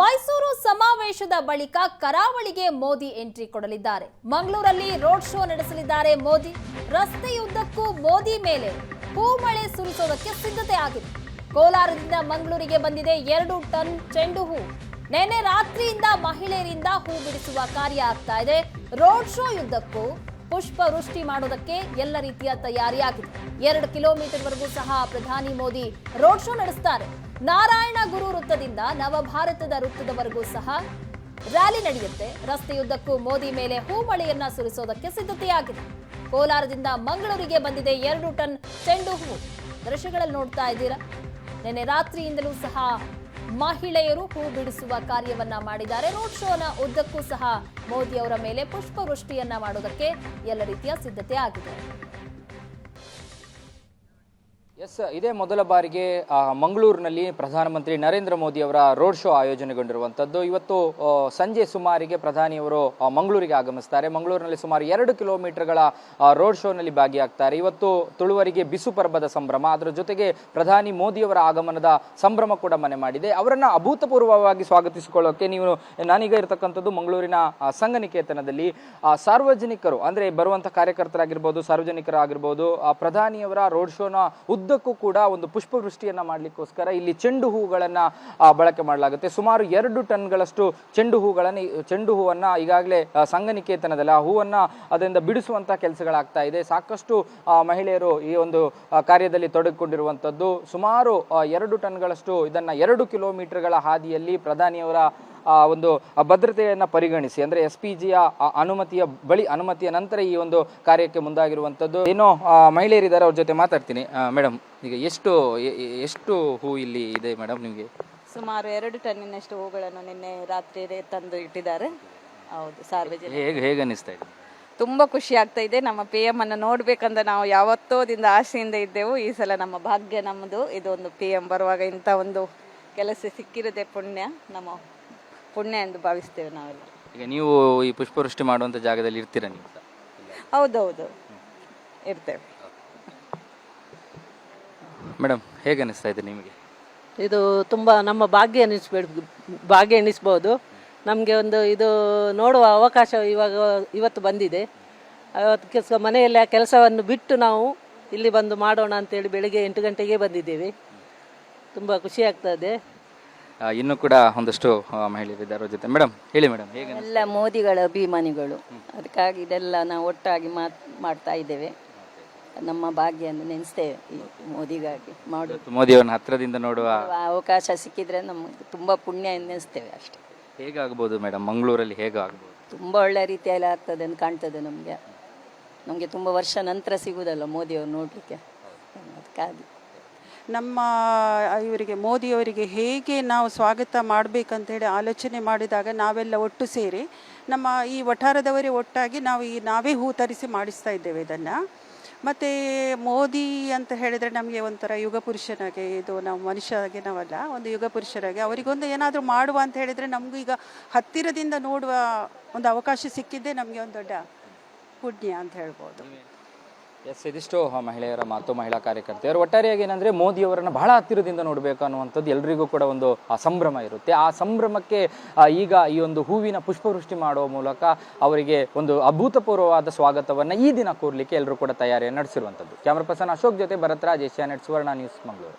ಮೈಸೂರು ಸಮಾವೇಶದ ಬಳಿಕ ಕರಾವಳಿಗೆ ಮೋದಿ ಎಂಟ್ರಿ ಕೊಡಲಿದ್ದಾರೆ. ಮಂಗಳೂರಲ್ಲಿ ರೋಡ್ ಶೋ ನಡೆಸಲಿದ್ದಾರೆ ಮೋದಿ. ರಸ್ತೆಯುದ್ದಕ್ಕೂ ಮೋದಿ ಮೇಲೆ ಹೂಮಳೆ ಸುರಿಸೋದಕ್ಕೆ ಸಿದ್ಧತೆ ಆಗಿದೆ. ಕೋಲಾರದಿಂದ ಮಂಗಳೂರಿಗೆ ಬಂದಿದೆ ಎರಡು ಟನ್ ಚೆಂಡು ಹೂ. ನೆನ್ನೆ ರಾತ್ರಿಯಿಂದ ಮಹಿಳೆಯರಿಂದ ಹೂ ಬಿಡಿಸುವ ಕಾರ್ಯ ಆಗ್ತಾ ಇದೆ. ರೋಡ್ ಶೋ ಯುದ್ಧಕ್ಕೂ ಪುಷ್ಪ ವೃಷ್ಟಿ ಮಾಡೋದಕ್ಕೆ ಎಲ್ಲ ರೀತಿಯ ತಯಾರಿಯಾಗಿದೆ. ಎರಡು ಕಿಲೋಮೀಟರ್ ವರೆಗೂ ಸಹ ಪ್ರಧಾನಿ ಮೋದಿ ರೋಡ್ ಶೋ ನಡೆಸ್ತಾರೆ. ನಾರಾಯಣ ಗುರು ವೃತ್ತದಿಂದ ನವಭಾರತದ ವೃತ್ತದವರೆಗೂ ಸಹ ರ್ಯಾಲಿ ನಡೆಯುತ್ತೆ. ರಸ್ತೆಯುದ್ದಕ್ಕೂ ಮೋದಿ ಮೇಲೆ ಹೂಮಳೆಯನ್ನ ಸುರಿಸೋದಕ್ಕೆ ಸಿದ್ಧತೆಯಾಗಿದೆ. ಕೋಲಾರದಿಂದ ಮಂಗಳೂರಿಗೆ ಬಂದಿದೆ ಎರಡು ಟನ್ ಚೆಂಡು ಹೂವು. ದೃಶ್ಯಗಳಲ್ಲಿ ನೋಡ್ತಾ ಇದ್ದೀರಾ? ನಿನ್ನೆ ರಾತ್ರಿಯಿಂದಲೂ ಸಹ ಮಹಿಳೆಯರು ಹೂ ಬಿಡಿಸುವ ಕಾರ್ಯವನ್ನ ಮಾಡಿದ್ದಾರೆ. ರೋಡ್ ಶೋನ ಉದ್ದಕ್ಕೂ ಸಹ ಮೋದಿ ಅವರ ಮೇಲೆ ಪುಷ್ಪವೃಷ್ಟಿಯನ್ನ ಮಾಡೋದಕ್ಕೆ ಎಲ್ಲ ರೀತಿಯ ಸಿದ್ಧತೆ ಆಗಿದೆ. ಎಸ್ ಇದೇ ಮೊದಲ ಬಾರಿಗೆ ಮಂಗಳೂರಿನಲ್ಲಿ ಪ್ರಧಾನಮಂತ್ರಿ ನರೇಂದ್ರ ಮೋದಿ ಅವರ ರೋಡ್ ಶೋ ಆಯೋಜನೆಗೊಂಡಿರುವಂಥದ್ದು. ಇವತ್ತು ಸಂಜೆ ಸುಮಾರಿಗೆ ಪ್ರಧಾನಿಯವರು ಮಂಗಳೂರಿಗೆ ಆಗಮಿಸ್ತಾರೆ. ಮಂಗಳೂರಿನಲ್ಲಿ ಸುಮಾರು ಎರಡು ಕಿಲೋಮೀಟರ್ಗಳ ರೋಡ್ ಶೋನಲ್ಲಿ ಭಾಗಿಯಾಗ್ತಾರೆ. ಇವತ್ತು ತುಳುವರಿಗೆ ಬಿಸು ಪರ್ಬದ ಸಂಭ್ರಮ. ಅದರ ಜೊತೆಗೆ ಪ್ರಧಾನಿ ಮೋದಿಯವರ ಆಗಮನದ ಸಂಭ್ರಮ ಕೂಡ ಮನೆ ಮಾಡಿದೆ. ಅವರನ್ನು ಅಭೂತಪೂರ್ವವಾಗಿ ಸ್ವಾಗತಿಸಿಕೊಳ್ಳೋಕೆ ನೀವು, ನಾನೀಗ ಇರತಕ್ಕಂಥದ್ದು ಮಂಗಳೂರಿನ ಸಂಘನಿಕೇತನದಲ್ಲಿ. ಸಾರ್ವಜನಿಕರು, ಅಂದ್ರೆ ಬರುವಂಥ ಕಾರ್ಯಕರ್ತರಾಗಿರ್ಬೋದು, ಸಾರ್ವಜನಿಕರಾಗಿರ್ಬೋದು ಪ್ರಧಾನಿಯವರ ರೋಡ್ ಶೋನ ಉದ್ದಕ್ಕೂ ಕೂಡ ಒಂದು ಪುಷ್ಪವೃಷ್ಟಿಯನ್ನು ಮಾಡಲಿಕ್ಕೋಸ್ಕರ ಇಲ್ಲಿ ಚೆಂಡು ಹೂಗಳನ್ನು ಬಳಕೆ ಮಾಡಲಾಗುತ್ತೆ. ಸುಮಾರು ಎರಡು ಟನ್ಗಳಷ್ಟು ಚೆಂಡು ಹೂಗಳನ್ನು ಚೆಂಡು ಹೂವನ್ನು ಈಗಾಗಲೇ ಸಂಘನಿಕೇತನದಲ್ಲಿ ಆ ಹೂವನ್ನು ಅದರಿಂದ ಬಿಡಿಸುವಂಥ ಕೆಲಸಗಳಾಗ್ತಾ ಇದೆ. ಸಾಕಷ್ಟು ಮಹಿಳೆಯರು ಈ ಒಂದು ಕಾರ್ಯದಲ್ಲಿ ತೊಡಗಿಕೊಂಡಿರುವಂಥದ್ದು ಸುಮಾರು ಎರಡು ಟನ್ಗಳಷ್ಟು ಇದನ್ನ ಎರಡು ಕಿಲೋಮೀಟರ್ಗಳ ಹಾದಿಯಲ್ಲಿ ಪ್ರಧಾನಿಯವರ ಒಂದು ಭದ್ರತೆಯನ್ನು ಪರಿಗಣಿಸಿ ಅಂದರೆ ಎಸ್ ಪಿ ಜಿಯ ಅನುಮತಿಯ ಬಳಿ ಅನುಮತಿಯ ನಂತರ ಈ ಒಂದು ಕಾರ್ಯಕ್ಕೆ ಮುಂದಾಗಿರುವಂಥದ್ದು ಏನೋ ಮಹಿಳೆಯರಿದ್ದಾರೆ ಅವ್ರ ಜೊತೆ ಮಾತಾಡ್ತೀನಿ. ಮೇಡಮ್ ಈಗ ಎಷ್ಟು ಎಷ್ಟು ಹೂ ಇಲ್ಲಿ ಇದೆ ಮೇಡಮ್ ನಿಮಗೆ? ಸುಮಾರು ಎರಡು ಟನ್ನಿನಷ್ಟು ಹೂಗಳನ್ನು ನಿನ್ನೆ ರಾತ್ರಿ ತಂದು ಇಟ್ಟಿದ್ದಾರೆ. ಹೌದು ಸಾರ್ವಜನಿಕ. ಹೇಗೆ ಹೇಗೆ ಅನಿಸ್ತಾ ಇದೆ? ತುಂಬ ಖುಷಿ ಆಗ್ತಾ ಇದೆ. ನಮ್ಮ ಪಿ ಎಂ ಅನ್ನು ನೋಡ್ಬೇಕಂತ ನಾವು ಯಾವತ್ತೋದಿಂದ ಆಸೆಯಿಂದ ಇದ್ದೆವು. ಈ ಸಲ ನಮ್ಮ ಭಾಗ್ಯ ನಮ್ಮದು ಇದೊಂದು ಪಿ ಎಂ ಬರುವಾಗ ಇಂಥ ಒಂದು ಕೆಲಸ ಸಿಕ್ಕಿರದೆ ಪುಣ್ಯ. ನಮ್ಮ ಪುಣ್ಯ ಎಂದು ಭಾವಿಸ್ತೇವೆ ನಾವೆಲ್ಲ. ಈಗ ನೀವು ಈ ಪುಷ್ಪವೃಷ್ಟಿ ಮಾಡುವಂತ ಜಾಗದಲ್ಲಿ ಇರ್ತೀರಾ ನೀವು ಹೌದೌದು. ಇರ್ತೇವೆ. ಮೇಡಮ್ ಹೇಗೆ ಅನಿಸ್ತಾ ಇದೆ ನಿಮಗೆ? ಇದು ತುಂಬ ನಮ್ಮ ಭಾಗ್ಯ ಎನಿಸ್ಬೇಡ ಭಾಗ್ಯ ಎನಿಸ್ಬೋದು. ನಮಗೆ ಒಂದು ಇದು ನೋಡುವ ಅವಕಾಶ ಇವಾಗ ಇವತ್ತು ಬಂದಿದೆ. ಅದಕ್ಕೆ ಕೆಲಸ ಮನೆಯಲ್ಲಿ ಆ ಕೆಲಸವನ್ನು ಬಿಟ್ಟು ನಾವು ಇಲ್ಲಿ ಬಂದು ಮಾಡೋಣ ಅಂತೇಳಿ ಬೆಳಿಗ್ಗೆ ಎಂಟು ಗಂಟೆಗೆ ಬಂದಿದ್ದೇವೆ. ತುಂಬ ಖುಷಿ ಆಗ್ತದೆ ಆ, ಇನ್ನೂ ಕೂಡ ಒಂದಷ್ಟು ಮಹಿಳೆಯರಿದ್ದಾರೆ ಅವ್ರ ಜೊತೆ. ಮೇಡಮ್ ಹೇಳಿ ಮೇಡಮ್ ಹೇಗೆ ಎಲ್ಲ ಮೋದಿಗಳ ಅಭಿಮಾನಿಗಳು. ಅದಕ್ಕಾಗಿ ಇದೆಲ್ಲ ನಾವು ಒಟ್ಟಾಗಿ ಮಾತ್ ಮಾಡ್ತಾ ಇದ್ದೇವೆ. ನಮ್ಮ ಭಾಗ್ಯ ಎಂದು ನೆನೆಸ್ತೇವೆ ಈ ಮೋದಿಗಾಗಿ ಮಾಡುವ ಮೋದಿಯವರನ್ನ ಹತ್ರದಿಂದ ನೋಡುವ ಅವಕಾಶ ಸಿಕ್ಕಿದ್ರೆ ನಮಗೆ ತುಂಬ ಪುಣ್ಯ ನೆನೆಸ್ತೇವೆ ಅಷ್ಟೇ. ಹೇಗಾಗ್ಬೋದು ಮೇಡಮ್ ಮಂಗಳೂರಲ್ಲಿ ಹೇಗಾಗ್ಬೋದು? ತುಂಬ ಒಳ್ಳೆ ರೀತಿಯಲ್ಲಿ ಆಗ್ತದೆ ಅಂತ ಕಾಣ್ತದೆ ನಮಗೆ. ನಮಗೆ ತುಂಬ ವರ್ಷ ನಂತರ ಸಿಗುವುದಲ್ಲ ಮೋದಿಯವ್ರು ನೋಡಲಿಕ್ಕೆ. ಅದಕ್ಕಾಗಿ. ನಮ್ಮ ಇವರಿಗೆ, ಮೋದಿಯವರಿಗೆ ಹೇಗೆ ನಾವು ಸ್ವಾಗತ ಮಾಡಬೇಕಂತೇಳಿ ಆಲೋಚನೆ ಮಾಡಿದಾಗ ನಾವೆಲ್ಲ ಒಟ್ಟು ಸೇರಿ ನಮ್ಮ ಈ ವಠಾರದವರೇ ಒಟ್ಟಾಗಿ ನಾವು ಈ ನಾವೇ ಹೂ ತರಿಸಿ ಮಾಡಿಸ್ತಾ ಇದ್ದೇವೆ ಇದನ್ನು. ಮತ್ತು ಮೋದಿ ಅಂತ ಹೇಳಿದರೆ ನಮಗೆ ಒಂಥರ ಯುಗ ಪುರುಷನಾಗೆ ಇದು ನಾವು ಮನುಷ್ಯರಾಗೆ ನಾವಲ್ಲ ಒಂದು ಯುಗ ಪುರುಷರಾಗಿ. ಅವರಿಗೊಂದು ಏನಾದರೂ ಮಾಡುವ ಅಂತ ಹೇಳಿದರೆ ನಮಗೂ ಈಗ ಹತ್ತಿರದಿಂದ ನೋಡುವ ಒಂದು ಅವಕಾಶ ಸಿಕ್ಕಿದ್ದೇ ನಮಗೆ ಒಂದು ದೊಡ್ಡ ಪುಣ್ಯ ಅಂತ ಹೇಳ್ಬೋದು. ಎಸ್, ಇದಿಷ್ಟು ಮಹಿಳೆಯರ ಮಾತು, ಮಹಿಳಾ ಕಾರ್ಯಕರ್ತೆಯರು. ಒಟ್ಟಾರೆಯಾಗಿ ಏನಂದ್ರೆ ಮೋದಿ ಅವರನ್ನ ಬಹಳ ಹತ್ತಿರದಿಂದ ನೋಡಬೇಕು ಅನ್ನುವಂಥದ್ದು ಎಲ್ರಿಗೂ ಕೂಡ ಒಂದು ಸಂಭ್ರಮ ಇರುತ್ತೆ. ಆ ಸಂಭ್ರಮಕ್ಕೆ ಈಗ ಈ ಒಂದು ಹೂವಿನ ಪುಷ್ಪವೃಷ್ಟಿ ಮಾಡುವ ಮೂಲಕ ಅವರಿಗೆ ಒಂದು ಅಭೂತಪೂರ್ವವಾದ ಸ್ವಾಗತವನ್ನ ಈ ದಿನ ಕೂರ್ಲಿಕ್ಕೆ ಎಲ್ಲರೂ ಕೂಡ ತಯಾರಿಯನ್ನು ನಡೆಸಿರುವಂಥದ್ದು. ಕ್ಯಾಮ್ರಾ ಪರ್ಸನ್ ಅಶೋಕ್ ಜೊತೆ ಭರತ್ರಾಜ್ ಏಷ್ಯಾನೆಟ್ ಸುವರ್ಣ ನ್ಯೂಸ್ ಮಂಗಳೂರು.